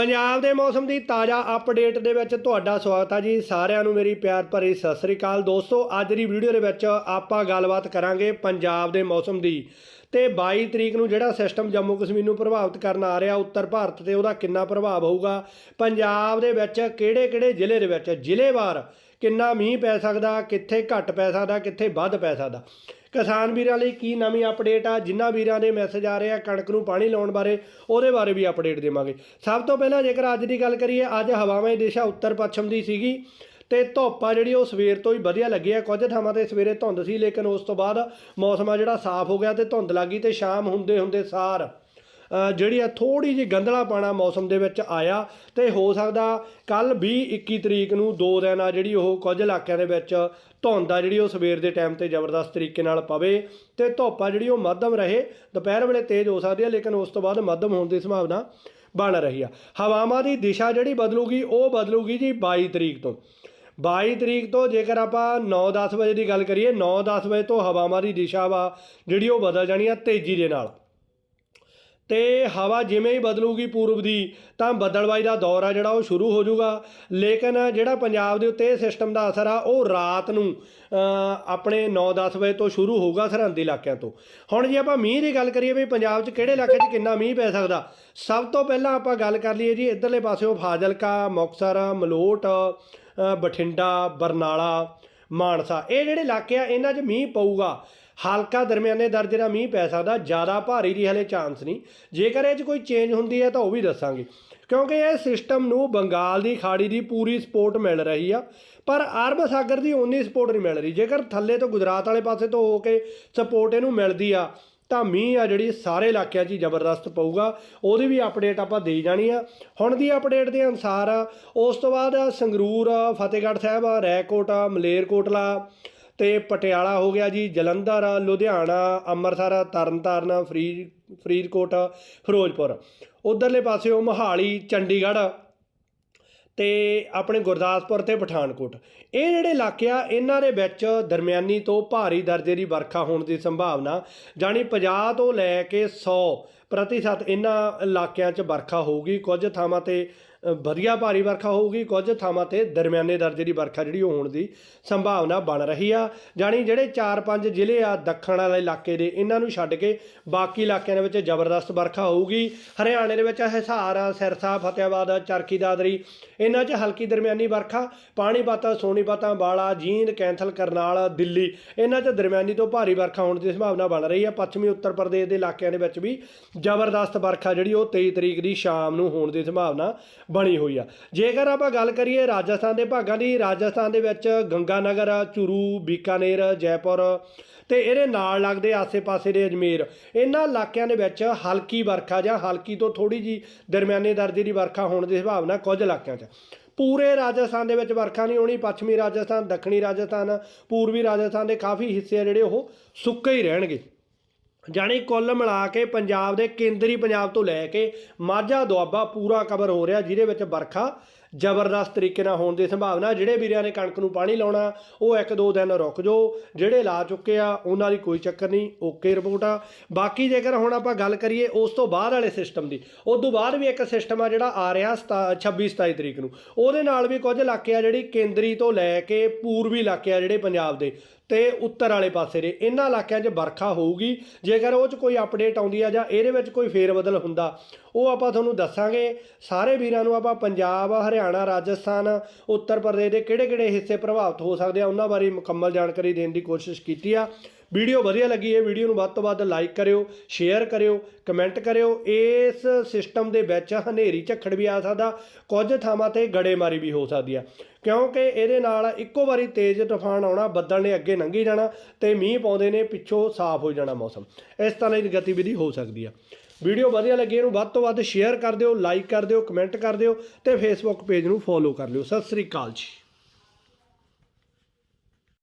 ਪੰਜਾਬ ਦੇ ਮੌਸਮ ਦੀ ਤਾਜ਼ਾ ਅਪਡੇਟ ਦੇ ਵਿੱਚ ਤੁਹਾਡਾ ਸਵਾਗਤ ਹੈ ਜੀ। ਸਾਰਿਆਂ ਨੂੰ ਮੇਰੀ ਪਿਆਰ ਭਰੀ ਸਤਿ ਸ੍ਰੀ ਅਕਾਲ। ਦੋਸਤੋ, ਅੱਜ ਦੀ ਵੀਡੀਓ ਦੇ ਵਿੱਚ ਆਪਾਂ ਗੱਲਬਾਤ ਕਰਾਂਗੇ ਪੰਜਾਬ ਦੇ ਮੌਸਮ ਦੀ। ਤੇ 22 ਤਰੀਕ ਨੂੰ ਜਿਹੜਾ ਸਿਸਟਮ ਜੰਮੂ ਕਸ਼ਮੀਰ ਨੂੰ ਪ੍ਰਭਾਵਿਤ ਕਰਨ ਆ ਰਿਹਾ, ਉੱਤਰ ਭਾਰਤ ਤੇ ਉਹਦਾ ਕਿੰਨਾ ਪ੍ਰਭਾਵ ਹੋਊਗਾ, ਪੰਜਾਬ ਦੇ ਵਿੱਚ ਕਿਹੜੇ-ਕਿਹੜੇ ਜ਼ਿਲ੍ਹੇ ਦੇ ਵਿੱਚ ਜ਼ਿਲ੍ਹੇਵਾਰ ਕਿੰਨਾ ਮੀਂਹ ਪੈ ਸਕਦਾ, ਕਿੱਥੇ ਘੱਟ ਪੈ ਸਕਦਾ, ਕਿੱਥੇ ਵੱਧ ਪੈ ਸਕਦਾ। ਕਿਸਾਨ ਵੀਰਾਂ ਲਈ ਕੀ ਨਵੀਂ ਅਪਡੇਟ ਆ? ਜਿਨ੍ਹਾਂ ਵੀਰਾਂ ਦੇ ਮੈਸੇਜ ਆ ਰਹੇ ਆ, ਕਣਕ ਨੂੰ ਪਾਣੀ ਲਾਉਣ ਬਾਰੇ, ਉਹਦੇ ਬਾਰੇ ਵੀ ਅਪਡੇਟ ਦੇਵਾਂਗੇ। ਸਭ ਤੋਂ ਪਹਿਲਾਂ ਜੇਕਰ ਅੱਜ ਦੀ ਗੱਲ ਕਰੀਏ, ਅੱਜ ਹਵਾਵਾਂ ਦੀ ਦਿਸ਼ਾ ਉੱਤਰ ਪੱਛਮ ਦੀ ਸੀਗੀ ਤੇ ਧੁੱਪ ਆ ਜਿਹੜੀ, ਉਹ ਸਵੇਰ ਤੋਂ ਹੀ ਵਧੀਆ ਲੱਗੀ ਆ। ਕੁਝ ਥਾਵਾਂ ਤੇ ਸਵੇਰੇ ਧੁੰਦ ਸੀ, ਲੇਕਿਨ ਉਸ ਤੋਂ ਬਾਅਦ ਮੌਸਮ ਆ ਜਿਹੜਾ ਸਾਫ਼ ਹੋ ਗਿਆ ਤੇ ਧੁੰਦ ਲੱਗੀ ਤੇ ਸ਼ਾਮ ਹੁੰਦੇ ਹੁੰਦੇ ਸਾਰ ਜਿਹੜੀ ਆ ਥੋੜੀ ਜਿਹੀ ਗੰਧਲਾ ਪਾਣਾ ਮੌਸਮ ਦੇ ਵਿੱਚ ਆਇਆ ਤੇ ਹੋ ਸਕਦਾ ਕੱਲ 20 21 ਤਰੀਕ ਨੂੰ ਦੋ ਦਿਨ ਆ ਜਿਹੜੀ ਉਹ ਕੁਝ ਇਲਾਕਿਆਂ ਦੇ ਵਿੱਚ ਧੁੰਦ ਆ ਜਿਹੜੀ ਉਹ ਸਵੇਰ ਦੇ ਟਾਈਮ ਤੇ ਜ਼ਬਰਦਸਤ ਤਰੀਕੇ ਨਾਲ ਪਵੇ ਤੇ ਧੁੱਪ ਆ ਜਿਹੜੀ ਉਹ ਮੱਧਮ ਰਹੇ। ਦੁਪਹਿਰ ਵੇਲੇ ਤੇਜ਼ ਹੋ ਸਕਦੀ ਹੈ ਲੇਕਿਨ ਉਸ ਤੋਂ ਬਾਅਦ ਮੱਧਮ ਹੋਣ ਦੀ ਸੰਭਾਵਨਾ ਬਣ ਰਹੀ ਆ। ਹਵਾਵਾਂ ਦੀ ਦਿਸ਼ਾ ਜਿਹੜੀ ਬਦਲੂਗੀ, ਉਹ ਬਦਲੂਗੀ ਜੀ 22 ਤਰੀਕ ਤੋਂ। 22 ਤਰੀਕ ਤੋਂ ਜੇਕਰ ਆਪਾਂ 9-10 ਵਜੇ ਦੀ ਗੱਲ ਕਰੀਏ 9-10 ਵਜੇ ਤੋਂ ਹਵਾਵਾਂ ਦੀ ਦਿਸ਼ਾ ਵਾ ਜਿਹੜੀ ਉਹ ਬਦਲ ਜਾਣੀ ਆ ਤੇਜ਼ੀ ਦੇ ਨਾਲ। ਤੇ ਹਵਾ ਜਿਵੇਂ ਹੀ ਬਦਲੂਗੀ ਪੂਰਬ ਦੀ, ਤਾਂ ਬਦਲਵਾਈ ਦਾ ਦੌਰ ਆ ਜਿਹੜਾ, ਉਹ ਸ਼ੁਰੂ ਹੋ ਜਾਊਗਾ। ਲੇਕਿਨ ਜਿਹੜਾ ਪੰਜਾਬ ਦੇ ਉੱਤੇ ਇਹ ਸਿਸਟਮ ਦਾ ਅਸਰ ਆ, ਉਹ ਰਾਤ ਨੂੰ ਆਪਣੇ 9-10 ਵਜੇ ਤੋਂ ਸ਼ੁਰੂ ਹੋਊਗਾ ਸਰਹੰਦੀ ਇਲਾਕਿਆਂ ਤੋਂ। ਹੁਣ ਜੇ ਆਪਾਂ ਮੀਂਹ ਦੀ ਗੱਲ ਕਰੀਏ ਵੀ ਪੰਜਾਬ 'ਚ ਕਿਹੜੇ ਇਲਾਕੇ 'ਚ ਕਿੰਨਾ ਮੀਂਹ ਪੈ ਸਕਦਾ? ਸਭ ਤੋਂ ਪਹਿਲਾਂ ਆਪਾਂ ਗੱਲ ਕਰ ਲਈਏ ਜੀ ਇੱਧਰਲੇ ਪਾਸਿਓਂ ਫਾਜ਼ਿਲਕਾ, ਮੁਕਤਸਰ, ਮਲੋਟ ਬਠਿੰਡਾ, ਬਰਨਾਲਾ। ਮਾਨਸਾ। ਇਹ ਜਿਹੜੇ ਇਲਾਕੇ ਆ, ਇਹਨਾਂ 'ਚ ਮੀਂਹ ਪਊਗਾ। ਹਲਕਾ ਦਰਮਿਆਨੇ ਦਰਜੇ ਦਾ ਮੀਂਹ ਪੈ ਸਕਦਾ, ਜ਼ਿਆਦਾ ਭਾਰੀ ਦੀ ਹਲੇ ਚਾਂਸ ਨਹੀਂ। ਜੇਕਰ ਇਹ 'ਚ ਕੋਈ ਚੇਂਜ ਹੁੰਦੀ ਹੈ ਤਾਂ ਉਹ ਵੀ ਦੱਸਾਂਗੇ। ਕਿਉਂਕਿ ਇਹ ਸਿਸਟਮ ਨੂੰ ਬੰਗਾਲ ਦੀ ਖਾੜੀ ਦੀ ਪੂਰੀ ਸਪੋਰਟ ਮਿਲ ਰਹੀ ਆ, ਪਰ ਅਰਬ ਸਾਗਰ ਦੀ ਉਨੀ ਸਪੋਰਟ ਨਹੀਂ ਮਿਲ ਰਹੀ। ਜੇਕਰ ਥੱਲੇ ਤੋਂ ਗੁਜਰਾਤ ਵਾਲੇ ਪਾਸੇ ਤੋਂ ਹੋ ਕੇ ਸਪੋਰਟ ਇਹਨੂੰ ਮਿਲਦੀ ਆ ਤਾਂ ਮੀਂਹ ਆ ਜਿਹੜੀ ਸਾਰੇ ਇਲਾਕਿਆਂ 'ਚ ਹੀ ਜ਼ਬਰਦਸਤ ਪਊਗਾ, ਉਹਦੀ ਵੀ ਅਪਡੇਟ ਆਪਾਂ ਦੇ ਜਾਣੀ ਆ। ਹੁਣ ਦੀ ਅਪਡੇਟ ਦੇ ਅਨੁਸਾਰ ਉਸ ਤੋਂ ਬਾਅਦ ਸੰਗਰੂਰ, ਫਤਿਹਗੜ੍ਹ ਸਾਹਿਬ, ਰੈਕੋਟ, ਮਲੇਰਕੋਟਲਾ ਤੇ ਪਟਿਆਲਾ ਹੋ ਗਿਆ ਜੀ, ਜਲੰਧਰ, ਲੁਧਿਆਣਾ, ਅੰਮ੍ਰਿਤਸਰ, ਤਰਨਤਾਰਨ ਫਰੀਦ ਫਰੀਦਕੋਟ, ਫਿਰੋਜ਼ਪੁਰ। ਉਧਰਲੇ ਪਾਸਿਓ ਮੋਹਾਲੀ, ਚੰਡੀਗੜ੍ਹ ਤੇ ਆਪਣੇ ਗੁਰਦਾਸਪੁਰ ਤੇ ਪਠਾਨਕੋਟ। ਇਹ ਜਿਹੜੇ ਇਲਾਕੇ ਆ, ਇਹਨਾਂ ਦੇ ਵਿੱਚ ਦਰਮਿਆਨੀ ਤੋਂ ਭਾਰੀ ਦਰਜੇ ਦੀ ਵਰਖਾ ਹੋਣ ਦੀ ਸੰਭਾਵਨਾ ਜਾਨੀ 50 ਤੋਂ ਲੈ ਕੇ 100 ਪ੍ਰਤੀਸ਼ਤ ਇਹਨਾਂ ਇਲਾਕਿਆਂ 'ਚ ਵਰਖਾ ਹੋਊਗੀ। ਕੁਝ ਥਾਵਾਂ ਤੇ ਵਧੀਆ ਭਾਰੀ ਵਰਖਾ ਹੋਊਗੀ, ਕੁਝ ਥਾਵਾਂ ਤੇ ਦਰਮਿਆਨੇ ਦਰਜੇ ਦੀ ਵਰਖਾ ਜਿਹੜੀ ਉਹ ਹੋਣ ਦੀ ਸੰਭਾਵਨਾ ਬਣ ਰਹੀ ਆ। ਜਾਨੀ ਜਿਹੜੇ 4-5 ਜ਼ਿਲ੍ਹੇ ਆ ਦੱਖਣ ਵਾਲੇ ਇਲਾਕੇ ਦੇ, ਇਹਨਾਂ ਨੂੰ ਛੱਡ ਕੇ ਬਾਕੀ ਇਲਾਕਿਆਂ ਦੇ ਵਿੱਚ ਜ਼ਬਰਦਸਤ ਵਰਖਾ ਹੋਊਗੀ। ਹਰਿਆਣੇ ਦੇ ਵਿੱਚ ਹਿਸਾਰ, ਸਿਰਸਾ ਫਤਿਆਬਾਦ ਚਰਖੀ ਦਾਦਰੀ, ਇਹਨਾਂ 'ਚ ਹਲਕੀ ਦਰਮਿਆਨੀ ਵਰਖਾ। ਪਾਣੀਪਤ ਸੋਨੀਪਤ ਬਾਲਾ, ਜੀਂਦ, ਕੈਂਥਲ, ਕਰਨਾਲ, ਦਿੱਲੀ, ਇਹਨਾਂ 'ਚ ਦਰਮਿਆਨੀ ਤੋਂ ਭਾਰੀ ਵਰਖਾ ਹੋਣ ਦੀ ਸੰਭਾਵਨਾ ਬਣ ਰਹੀ ਆ। ਪੱਛਮੀ ਉੱਤਰ ਪ੍ਰਦੇਸ਼ ਦੇ ਇਲਾਕਿਆਂ ਦੇ ਵਿੱਚ ਵੀ ਜ਼ਬਰਦਸਤ ਵਰਖਾ ਜਿਹੜੀ ਉਹ 23 ਤਰੀਕ ਦੀ ਸ਼ਾਮ ਨੂੰ ਹੋਣ ਦੀ ਸੰਭਾਵਨਾ ਬਣੀ ਹੋਈ ਆ। ਜੇਕਰ ਆਪਾਂ ਗੱਲ ਕਰੀਏ ਰਾਜਸਥਾਨ ਦੇ ਭਾਗਾਂ ਦੀ, ਰਾਜਸਥਾਨ ਦੇ ਵਿੱਚ ਗੰਗਾਨਗਰ, ਚੁਰੂ, ਬੀਕਾਨੇਰ, ਜੈਪੁਰ ਤੇ ਇਹਦੇ ਨਾਲ ਲੱਗਦੇ ਆਸੇ-ਪਾਸੇ ਦੇ ਅਜਮੇਰ, ਇਹਨਾਂ ਇਲਾਕਿਆਂ ਦੇ ਵਿੱਚ ਹਲਕੀ ਵਰਖਾ ਜਾਂ ਹਲਕੀ ਤੋਂ ਥੋੜੀ ਜੀ ਦਰਮਿਆਨੇ ਦਰਜੇ ਦੀ ਵਰਖਾ ਹੋਣ ਦੀ ਸੰਭਾਵਨਾ ਕੁਝ ਇਲਾਕਿਆਂ 'ਚ। ਪੂਰੇ ਰਾਜਸਥਾਨ ਦੇ ਵਿੱਚ ਵਰਖਾ ਨਹੀਂ ਹੋਣੀ, ਪੱਛਮੀ ਰਾਜਸਥਾਨ, ਦੱਖਣੀ ਰਾਜਸਥਾਨ, ਪੂਰਬੀ ਰਾਜਸਥਾਨ ਦੇ ਕਾਫੀ ਹਿੱਸੇ ਆ ਜਿਹੜੇ ਉਹ ਸੁੱਕੇ ਹੀ ਰਹਿਣਗੇ। ਜਾਣੀ ਕੁੱਲ ਮਿਲਾ ਕੇ ਪੰਜਾਬ ਦੇ ਕੇਂਦਰੀ ਪੰਜਾਬ ਤੋਂ ਲੈ ਕੇ ਮਾਝਾ ਦੁਆਬਾ ਪੂਰਾ ਕਵਰ ਹੋ ਰਿਹਾ, ਜਿਹਦੇ ਵਿੱਚ ਵਰਖਾ ਜ਼ਬਰਦਸਤ ਤਰੀਕੇ ਨਾਲ ਹੋਣ ਦੀ ਸੰਭਾਵਨਾ। ਜਿਹੜੇ ਵੀਰਿਆਂ ਨੇ ਕਣਕ ਨੂੰ ਪਾਣੀ ਲਾਉਣਾ, ਉਹ ਇੱਕ ਦੋ ਦਿਨ ਰੁਕ ਜਾਓ। ਜਿਹੜੇ ਲਾ ਚੁੱਕੇ ਆ, ਉਹਨਾਂ ਦੀ ਕੋਈ ਚੱਕਰ ਨਹੀਂ। ਓਕੇ ਰਿਪੋਰਟ ਆ। ਬਾਕੀ ਜੇਕਰ ਹੁਣ ਆਪਾਂ ਗੱਲ ਕਰੀਏ ਉਸ ਤੋਂ ਬਾਅਦ ਵਾਲੇ ਸਿਸਟਮ ਦੀ ਉਸ ਤੋਂ ਬਾਅਦ ਵੀ ਇੱਕ ਸਿਸਟਮ ਆ ਜਿਹੜਾ ਆ ਰਿਹਾ 26 27 ਤਰੀਕ ਨੂੰ। ਉਹਦੇ ਨਾਲ ਵੀ ਕੁਝ ਇਲਾਕੇ ਆ ਜਿਹੜੀ ਕੇਂਦਰੀ ਤੋਂ ਲੈ ਕੇ ਪੂਰਬੀ ਇਲਾਕੇ ਆ ਜਿਹੜੇ ਪੰਜਾਬ ਦੇ। ਤੇ ਉੱਤਰ ਵਾਲੇ ਪਾਸੇ ਦੇ ਇਹਨਾਂ ਇਲਾਕਿਆਂ 'ਚ ਵਰਖਾ ਹੋਊਗੀ। ਜੇਕਰ ਉਹ 'ਚ ਕੋਈ ਅਪਡੇਟ ਆਉਂਦੀ ਆ ਜਾਂ ਇਹਦੇ ਵਿੱਚ ਕੋਈ ਫੇਰਬਦਲ ਹੁੰਦਾ, ਉਹ ਆਪਾਂ ਤੁਹਾਨੂੰ ਦੱਸਾਂਗੇ। ਸਾਰੇ ਵੀਰਾਂ ਨੂੰ ਆਪਾਂ ਪੰਜਾਬ, ਹਰਿਆਣਾ, ਰਾਜਸਥਾਨ, ਉੱਤਰ ਪ੍ਰਦੇਸ਼ ਦੇ ਕਿਹੜੇ-ਕਿਹੜੇ ਹਿੱਸੇ ਪ੍ਰਭਾਵਿਤ ਹੋ ਸਕਦੇ ਆ, ਉਹਨਾਂ ਬਾਰੇ ਮੁਕੰਮਲ ਜਾਣਕਾਰੀ ਦੇਣ ਦੀ ਕੋਸ਼ਿਸ਼ ਕੀਤੀ ਆ। ਵੀਡੀਓ ਵਧੀਆ ਲੱਗੀ ਹੈ, ਵੀਡੀਓ ਨੂੰ ਵੱਧ ਤੋਂ ਵੱਧ ਲਾਈਕ ਕਰਿਓ ਸ਼ੇਅਰ ਕਰਿਓ ਕਮੈਂਟ ਕਰਿਓ। ਇਸ ਸਿਸਟਮ ਦੇ ਵਿੱਚ ਹਨੇਰੀ ਝੱਖੜ ਵੀ ਆ ਸਕਦਾ, ਕੁਝ ਥਾਵਾਂ ਤੇ ਗੜੇਮਾਰੀ ਵੀ ਹੋ ਸਕਦੀ ਆ। ਕਿਉਂਕਿ ਇਹਦੇ ਨਾਲ ਇੱਕੋ ਵਾਰੀ ਤੇਜ਼ ਤੂਫਾਨ ਆਉਣਾ, ਬੱਦਲ ਨੇ ਅੱਗੇ ਲੰਘੀ ਜਾਣਾ ਤੇ ਮੀਂਹ ਪਾਉਂਦੇ ਨੇ, ਪਿੱਛੋਂ ਸਾਫ਼ ਹੋ ਜਾਣਾ ਮੌਸਮ। ਇਸ ਤਰ੍ਹਾਂ ਦੀ ਗਤੀਵਿਧੀ ਹੋ ਸਕਦੀ ਆ। ਵੀਡੀਓ ਵਧੀਆ ਲੱਗੀ, ਇਹਨੂੰ ਵੱਧ ਤੋਂ ਵੱਧ ਸ਼ੇਅਰ ਕਰ ਦਿਓ ਲਾਈਕ ਕਰ ਦਿਓ ਕਮੈਂਟ ਕਰ ਦਿਓ ਤੇ ਫੇਸਬੁੱਕ ਪੇਜ ਨੂੰ ਫੋਲੋ ਕਰ ਲਿਓ। ਸਤਿ ਸ੍ਰੀ ਅਕਾਲ ਜੀ।